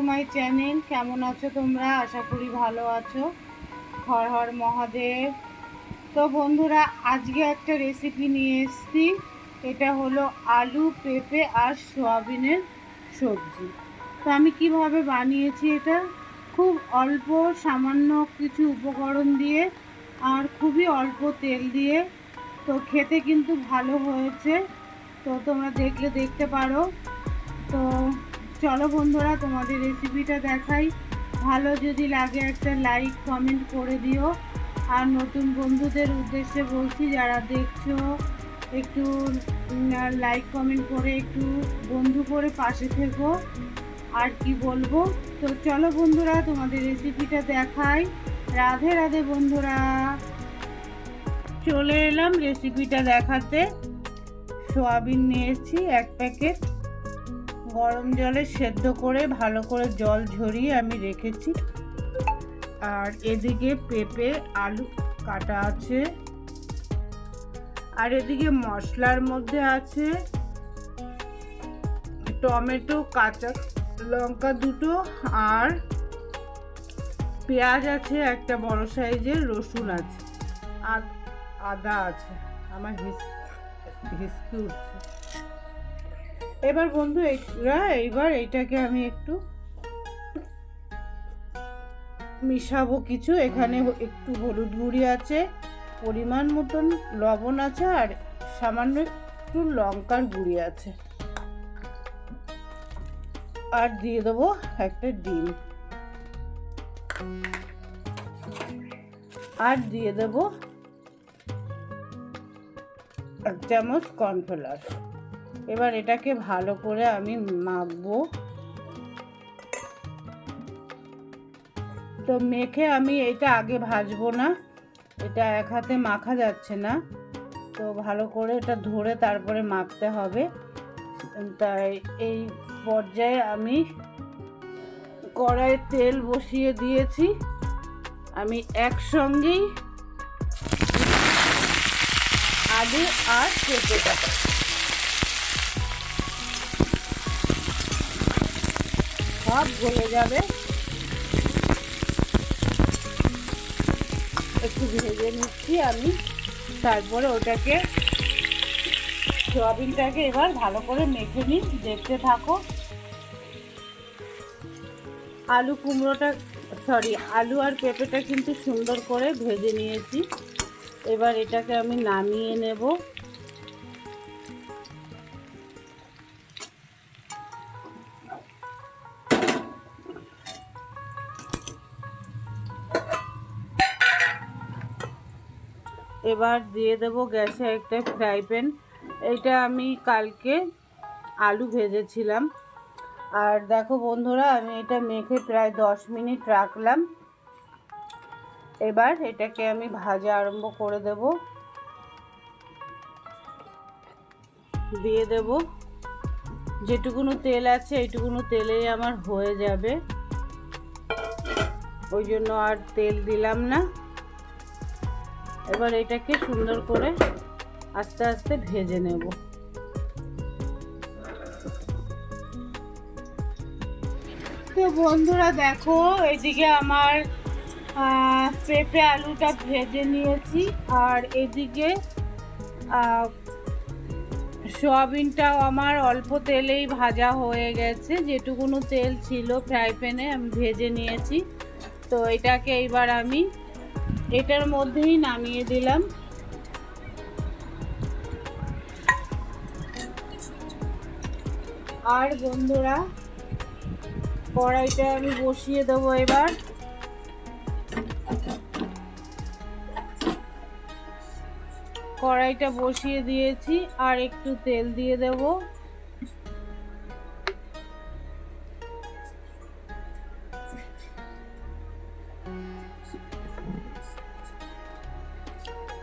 To my channel, কেমন আছো তোমরা? আশা করি ভালো আছো। হর হর মহাদেব। তো বন্ধুরা, আজকে একটা রেসিপি নিয়ে এসেছি। এটা হলো আলু, পেঁপে আর সোয়াবিনের সবজি। তো আমি কীভাবে বানিয়েছি এটা? খুব অল্প, সামান্য কিছু উপকরণ দিয়ে আর খুবই অল্প তেল দিয়ে। তো খেতে কিন্তু ভালো হয়েছে। তো তোমরা দেখলে দেখতে পারো। তো চলো বন্ধুরা, তোমাদের রেসিপিটা দেখাই। ভালো যদি লাগে একটা লাইক কমেন্ট করে দিও। আর নতুন বন্ধুদের উদ্দেশ্যে বলছি, যারা দেখছ, একটু লাইক কমেন্ট করে একটু বন্ধু করে পাশে থেকো। আর কি বলব? তো চলো বন্ধুরা, তোমাদের রেসিপিটা দেখাই। রাধে রাধে বন্ধুরা। চলে এলাম রেসিপিটা দেখাতে। সোয়াবিন নিয়েছি, এক প্যাকেট গরম জলে সেদ্ধ করে ভালো করে জল ঝরিয়ে আমি রেখেছি। আর এদিকে পেঁপে, আলু কাটা আছে। আর এদিকে মশলার মধ্যে আছে টমেটো, কাঁচা লঙ্কা দুটো আর পেঁয়াজ আছে, একটা বড় সাইজের, রসুন আছে। আর আদা আছে। আমার হিস হিসকি উঠছে। এবার বন্ধু এইটা এইবার এইটাকে আমি একটু মিশাবো কিছু। এখানে একটু হলুদ গুঁড়ি আছে, পরিমাণ মতন লবণ আছে, আর সামান্য একটু লঙ্কার গুঁড়ি আছে। আর দিয়ে দেবো একটা ডিম। আর দিয়ে দেবো এক চামচ কর্নফ্লাওয়ার। এবার এটাকে ভালো করে আমি মাখবো তো মেখে আমি এটা আগে ভাজবো না, এটা এক হাতে মাখা যাচ্ছে না। তো ভালো করে এটা ধরে তারপরে মাখতে হবে। তাই এই পর্যায়ে আমি কড়াইয়ে তেল বসিয়ে দিয়েছি। আমি একসঙ্গেই আলু আর পেঁপেটা সব গলে যাবে। একটু ভেজে নিচ্ছি আমি। তারপরে ওটাকে, সোয়াবিনটাকে এবার ভালো করে মেখে নিই দেখতে থাকো। আলু কুমড়োটা সরি আলু আর পেঁপেটা কিন্তু সুন্দর করে ভেজে নিয়েছি। এবার এটাকে আমি নামিয়ে নেব। এবার দিয়ে দেব গ্যাসে একটা ফ্রাই প্যান। এটা আমি কালকে আলু ভেজেছিলাম। আর দেখো বন্ধুরা, আমি এটা মেখে প্রায় দশ মিনিট রাখলাম। এবার এটাকে আমি ভাজা আরম্ভ করে দেব। দিয়ে দেব যেটুকুনো তেল আছে, এইটুকুনো তেলেই আমার হয়ে যাবে। ওই জন্য আর তেল দিলাম না। এবার এটাকে সুন্দর করে আস্তে আস্তে ভেজে নেব। তো বন্ধুরা দেখো, এদিকে আমার পেঁপে আলুটা ভেজে নিয়েছি আর এদিকে সোয়াবিনটাও আমার অল্প তেলেই ভাজা হয়ে গেছে। যেটুকুনো তেল ছিল ফ্রাই প্যানে আমি ভেজে নিয়েছি। তো এটাকে এইবার আমি এটার মধ্যেই নামিয়ে দিলাম। আর বন্ধুরা, কড়াইটা আমি বসিয়ে দেবো এবার। কড়াইটা বসিয়ে দিয়েছি, আর একটু তেল দিয়ে দেব।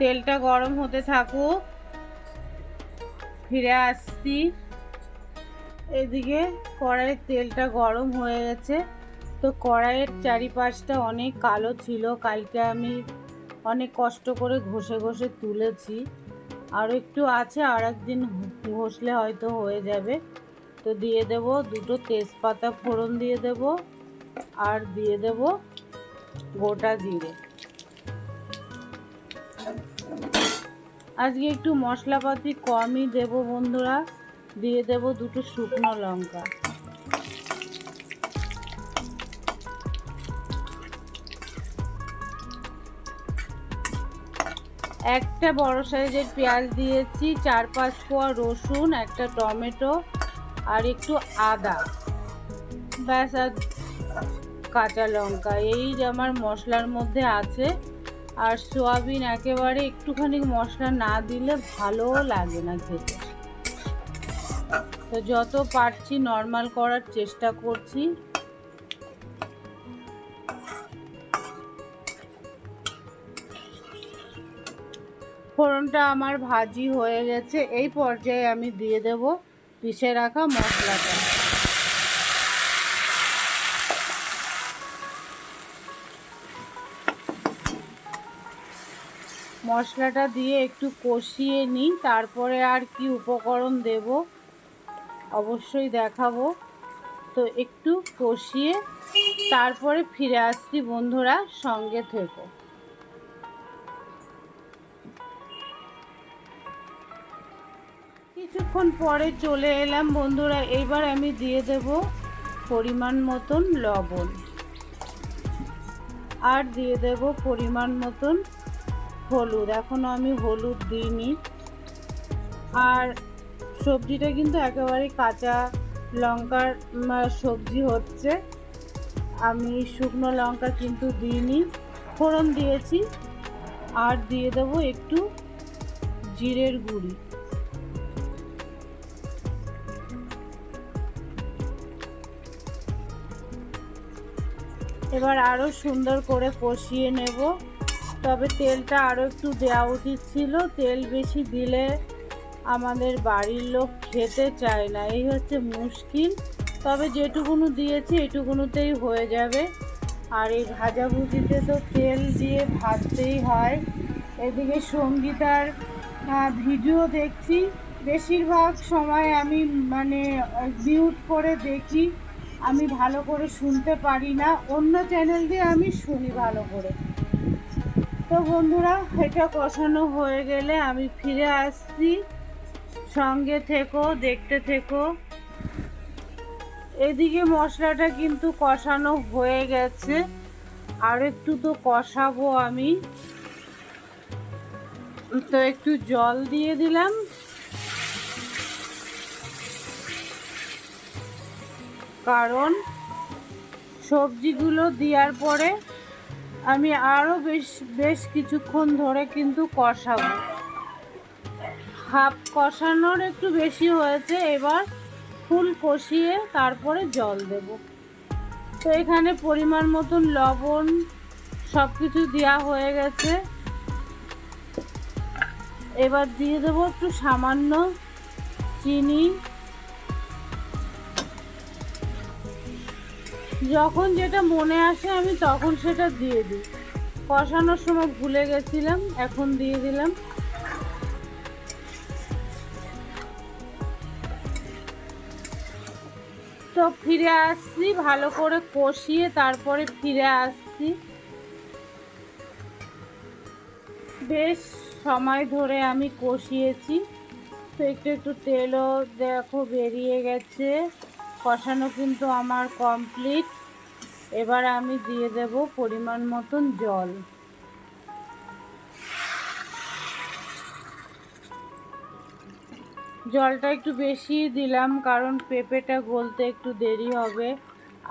তেলটা গরম হতে থাকুক। ফিরে আসছি। এদিকে কড়াইয়ের তেলটা গরম হয়ে গেছে। তো কড়াইয়ের চারিপাশটা অনেক কালো ছিল। কালকে আমি অনেক কষ্ট করে ঘষে ঘষে তুলেছি। আরও একটু আছে আর একদিন ঘষলে হয়তো হয়ে যাবে। তো দিয়ে দেব দুটো তেজপাতা ফোড়ন দিয়ে দেব আর দিয়ে দেব গোটা জিরে। আজকে একটু মশলাপাতি কমই দেব বন্ধুরা। দিয়ে দেব দুটো শুকনো লঙ্কা। একটা বড় সাইজের পেঁয়াজ দিয়েছি, চার পাঁচ কোয়া রসুন, একটা টমেটো আর একটু আদা। ব্যাস আর কাঁচা লঙ্কা। এই আমার মশলার মধ্যে আছে। আর সোয়াবিন একেবারে একটুখানি মশলা না দিলে ভালোও লাগে না খেতে। তো যত পারছি নর্মাল করার চেষ্টা করছি। ফোড়নটা আমার ভাজি হয়ে গেছে, এই পর্যায়ে আমি দিয়ে দেব পিষে রাখা মশলাটা। মশলাটা দিয়ে একটু কষিয়ে নিই, তারপরে আর কি উপকরণ দেব অবশ্যই দেখাবো। তো একটু কষিয়ে তারপরে ফিরে আসছি বন্ধুরা সঙ্গে থেকো। কিছুক্ষণ পরে চলে এলাম বন্ধুরা এইবার আমি দিয়ে দেব পরিমাণ মতন লবণ। আর দিয়ে দেব পরিমাণ মতন হলুদ এখনও আমি হলুদ দিইনি। আর সবজিটা কিন্তু একেবারে কাঁচা লঙ্কার সবজি হচ্ছে। আমি শুকনো লঙ্কা কিন্তু দিইনি। ফোড়ন দিয়েছি। আর দিয়ে দেবো একটু জিরের গুঁড়ি। এবার আরও সুন্দর করে কষিয়ে নেব। তবে তেলটা আরও একটু দেওয়া উচিত ছিল। তেল বেশি দিলে আমাদের বাড়ির লোক খেতে চায় না। এই হচ্ছে মুশকিল। তবে যেটুকুনো দিয়েছি, এটুকুনোতেই হয়ে যাবে। আর এই ভাজাভুজিতে তো তেল দিয়ে ভাজতেই হয়। এদিকে সঙ্গীতার ভিডিও দেখছি। বেশিরভাগ সময় আমি মানে মিউট করে দেখি। আমি ভালো করে শুনতে পারি না। অন্য চ্যানেল দিয়ে আমি শুনি ভালো করে। তো বন্ধুরা, এটা কষানো হয়ে গেলে আমি ফিরে আসছি। সঙ্গে থেকো, দেখতে থেকো। এদিকে মশলাটা কিন্তু কষানো হয়ে গেছে। আর একটু তো কষাবো আমি। তো একটু জল দিয়ে দিলাম। কারণ সবজিগুলো দেওয়ার পরে আমি আরও বেশ বেশ কিছুক্ষণ ধরে কিন্তু কষাবো। হাফ কষানোর একটু বেশি হয়েছে, এবার ফুল কষিয়ে তারপরে জল দেব। তো এখানে পরিমাণ মতন লবণ সব কিছু দেওয়া হয়ে গেছে। এবার দিয়ে দেবো একটু সামান্য চিনি। যখন যেটা মনে আসে আমি তখন সেটা দিয়ে দিই। কষানোর সময় ভুলে গেছিলাম, এখন দিয়ে দিলাম। তো ফিরে আসছি, ভালো করে কষিয়ে তারপরে ফিরে আসছি। বেশ সময় ধরে আমি কষিয়েছি। তো একটু একটু তেলও দেখো বেরিয়ে গেছে। কষানো কিন্তু আমার কমপ্লিট এবার আমি দিয়ে দেব পরিমাণ মতন জল। জলটা একটু বেশি দিলাম, কারণ পেঁপেটা গলতে একটু দেরি হবে।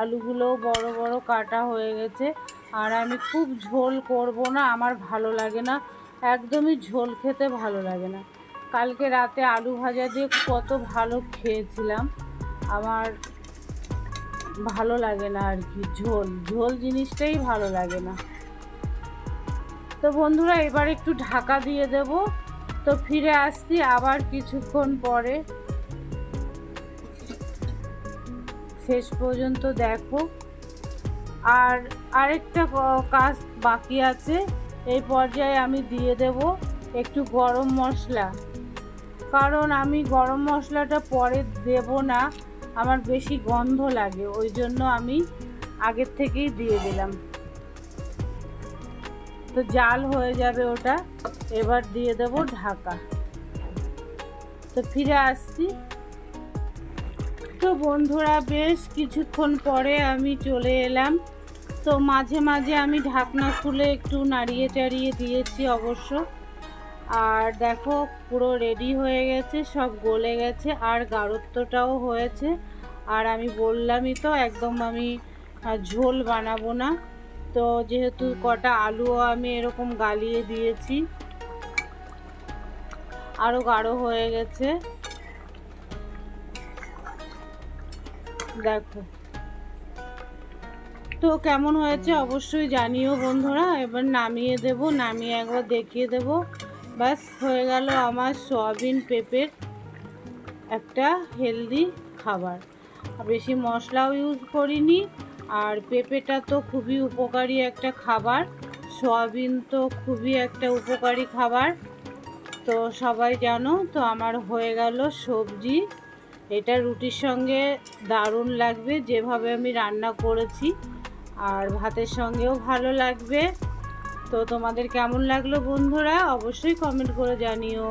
আলুগুলোও বড় বড় কাটা হয়ে গেছে। আর আমি খুব ঝোল করব না, আমার ভালো লাগে না। একদমই ঝোল খেতে ভালো লাগে না। কালকে রাতে আলু ভাজা দিয়ে কত ভালো খেয়েছিলাম। আমার ভালো লাগে না আর কি, ঝোল ঝোল জিনিসটাই ভালো লাগে না। তো বন্ধুরা, এবার একটু ঢাকা দিয়ে দেব। তো ফিরে আসছি আবার কিছুক্ষণ পরে। শেষ পর্যন্ত দেখো। আর আরেকটা কাজ বাকি আছে। এই পর্যায়ে আমি দিয়ে দেব একটু গরম মশলা। কারণ আমি গরম মশলাটা পরে দেব না। আমার বেশি গন্ধ লাগে, ওই জন্য আমি আগের থেকেই দিয়ে দিলাম। তো জাল হয়ে যাবে ওটা, এবার দিয়ে দেব ঢাকা। তো ফিরে আসছি। তো বন্ধুরা, বেশ কিছুক্ষণ পরে আমি চলে এলাম। তো মাঝে মাঝে আমি ঢাকনা খুলে একটু নাড়িয়ে চাড়িয়ে দিয়েছি অবশ্য। আর দেখো, পুরো রেডি হয়ে গেছে, সব গলে গেছে, আর গাঢ়ত্বটাও হয়েছে। আর আমি বললামই তো, একদম আমি ঝোল বানাবো না। তো যেহেতু কটা আলুও আমি এরকম গালিয়ে দিয়েছি আরও গাঢ় হয়ে গেছে। দেখো। তো কেমন হয়েছে অবশ্যই জানিও বন্ধুরা, এবার নামিয়ে দেব, নামিয়ে একবার দেখিয়ে দেব। ব্যাস, হয়ে গেল আমার সয়াবিন পেঁপের একটা হেলদি খাবার। বেশি মশলাও ইউজ করিনি, আর পেঁপেটা তো খুবই উপকারী একটা খাবার। সয়াবিন তো খুবই একটা উপকারী খাবার। তো সবাই জানো, তো আমার হয়ে গেল সবজি। এটা রুটির সঙ্গে দারুণ লাগবে, যেভাবে আমি রান্না করেছি। আর ভাতের সঙ্গেও ভালো লাগবে। তো তোমাদের কেমন লাগল বন্ধুরা? অবশ্যই কমেন্ট করে জানিও।